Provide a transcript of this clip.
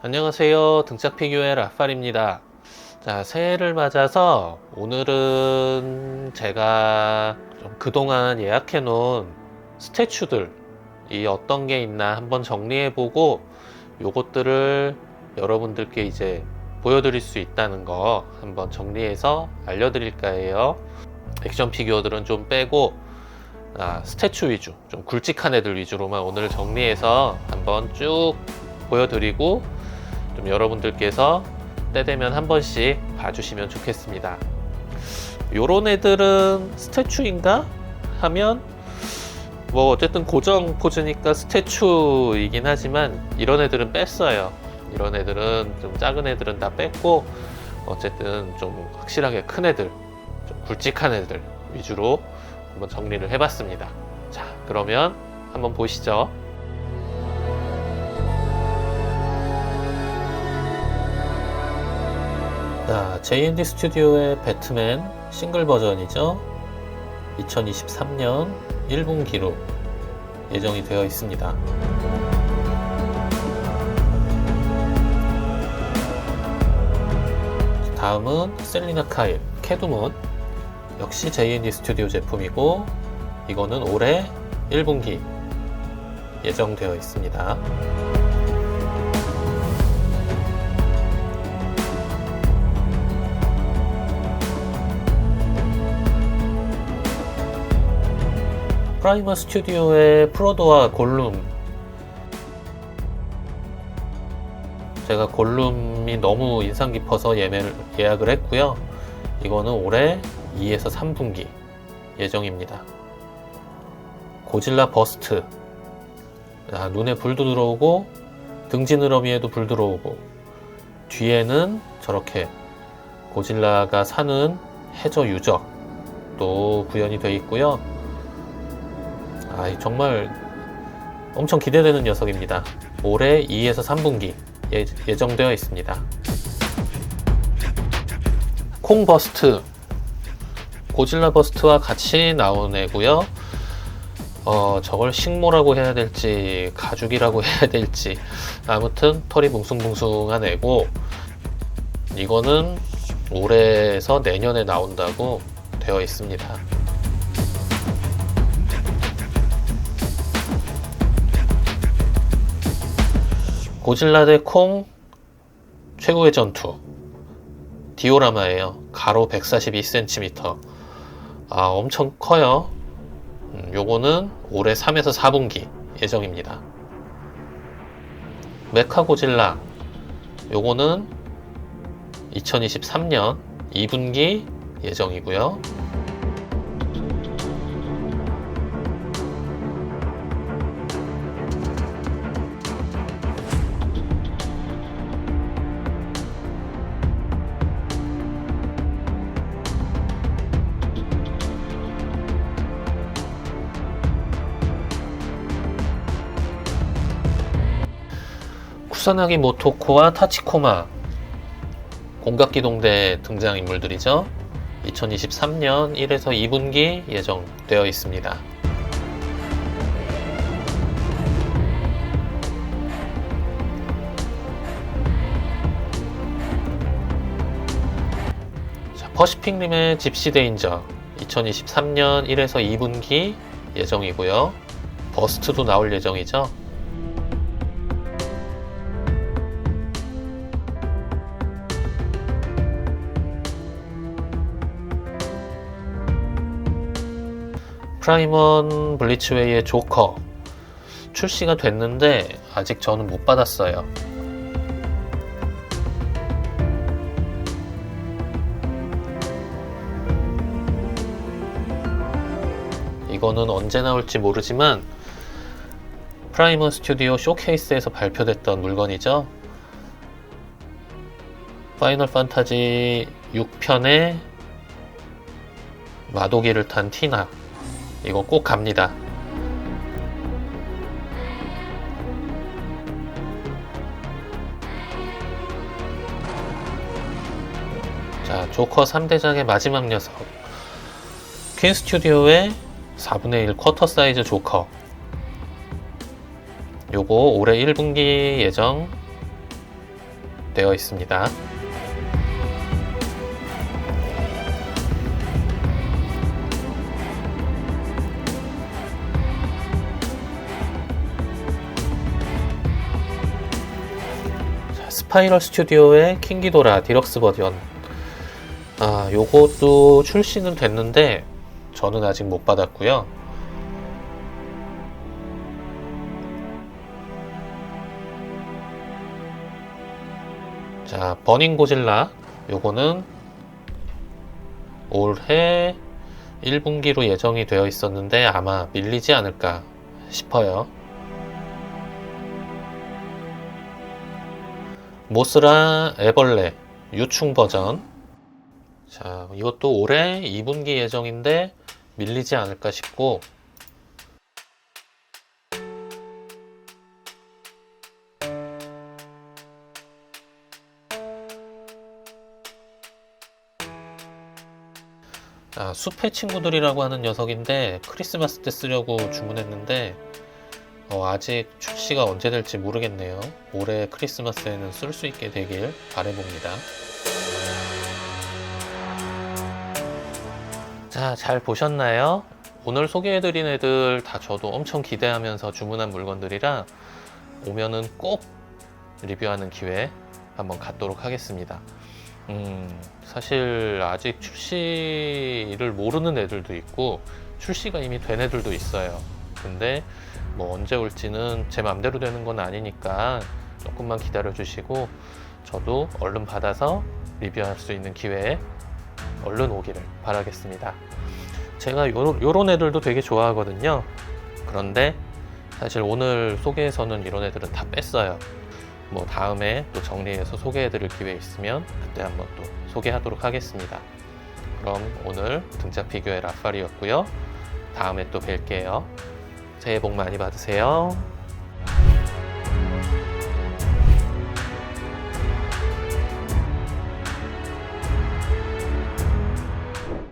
안녕하세요. 등짝 피규어의 라팔입니다. 자, 새해를 맞아서 오늘은 제가 좀 그동안 예약해 놓은 스태츄들, 이 어떤 게 있나 한번 정리해 보고 요것들을 여러분들께 이제 보여드릴 수 있다는 거 한번 정리해서 알려드릴까 해요. 액션 피규어들은 좀 빼고 아, 스태츄 위주, 좀 굵직한 애들 위주로만 오늘 정리해서 한번 쭉 보여드리고 좀 여러분들께서 때 되면 한 번씩 봐주시면 좋겠습니다. 요런 애들은 스태츄인가 하면 뭐 어쨌든 고정 포즈니까 스태츄이긴 하지만 이런 애들은 뺐어요. 이런 애들은 좀 작은 애들은 다 뺐고 어쨌든 좀 확실하게 큰 애들, 좀 굵직한 애들 위주로 한번 정리를 해봤습니다. 자, 그러면 한번 보시죠. 자, JND 스튜디오의 배트맨 싱글 버전이죠. 2023년 1분기로 예정이 되어 있습니다. 다음은 셀리나 카일, 캐두문. 역시 JND 스튜디오 제품이고, 이거는 올해 1분기 예정되어 있습니다. 프라이머 스튜디오의 프로도와 골룸. 제가 골룸이 너무 인상 깊어서 예매를, 예약을 했고요. 이거는 올해 2에서 3분기 예정입니다. 고질라 버스트. 아, 눈에 불도 들어오고 등 지느러미에도 불 들어오고 뒤에는 저렇게 고질라가 사는 해저 유적도 구현이 되어 있고요 아, 정말 엄청 기대되는 녀석입니다. 올해 2에서 3분기 예, 예정되어 있습니다. 콩 버스트 고질라 버스트와 같이 나온 애고요. 어, 저걸 식모라고 해야 될지 가죽이라고 해야 될지 아무튼 털이 뭉숭뭉숭한 애고 이거는 올해에서 내년에 나온다고 되어 있습니다. 고질라 대 콩 최고의 전투 디오라마예요. 가로 142cm. 아 엄청 커요. 음, 요거는 올해 3에서 4분기 예정입니다. 메카 고질라 요거는 2023년 2분기 예정이고요. 쿠사나기 모토코와 타치코마 공각기동대 등장인물들이죠. 2023년 1에서 2분기 예정되어 있습니다. 자, 퍼시픽님의 집시 데인저 2023년 1에서 2분기 예정이고요. 버스트도 나올 예정이죠. 프라이먼 블리츠웨이의 조커 출시가 됐는데 아직 저는 못 받았어요. 이거는 언제 나올지 모르지만 프라이머 스튜디오 쇼케이스에서 발표됐던 물건이죠. 파이널 판타지 6편의 마도기를 탄 티나 이거 꼭 갑니다. 자, 조커 3대장의 마지막 녀석. 퀸 스튜디오의 4분의 1 쿼터 사이즈 조커. 요거 올해 1분기 예정 되어 있습니다. 스파이럴 스튜디오의 킹기도라 디럭스 버전. 아, 요것도 출시는 됐는데 저는 아직 못 받았고요. 자, 버닝 고질라. 요거는 올해 1분기로 예정이 되어 있었는데 아마 밀리지 않을까 싶어요. 모스라 애벌레 유충 버전. 자, 이것도 올해 2분기 예정인데 밀리지 않을까 싶고 아, 숲의 친구들이라고 하는 녀석인데 크리스마스 때 쓰려고 주문했는데 어, 아직 출시가 언제 될지 모르겠네요. 올해 크리스마스에는 쓸 수 있게 되길 바래봅니다. 자, 잘 보셨나요? 오늘 소개해드린 애들 다 저도 엄청 기대하면서 주문한 물건들이라 오면은 꼭 리뷰하는 기회 한번 갖도록 하겠습니다. 음, 사실 아직 출시를 모르는 애들도 있고 출시가 이미 된 애들도 있어요. 근데 뭐 언제 올지는 제 맘대로 되는 건 아니니까 조금만 기다려 주시고 저도 얼른 받아서 리뷰할 수 있는 기회에 얼른 오기를 바라겠습니다. 제가 요, 요런 애들도 되게 좋아하거든요. 그런데 사실 오늘 소개해서는 이런 애들은 다 뺐어요. 뭐 다음에 또 정리해서 소개해드릴 기회 있으면 그때 한번 또 소개하도록 하겠습니다. 그럼 오늘 등짝 피규어의 라팔이었고요. 다음에 또 뵐게요. 새해 복 많이 받으세요.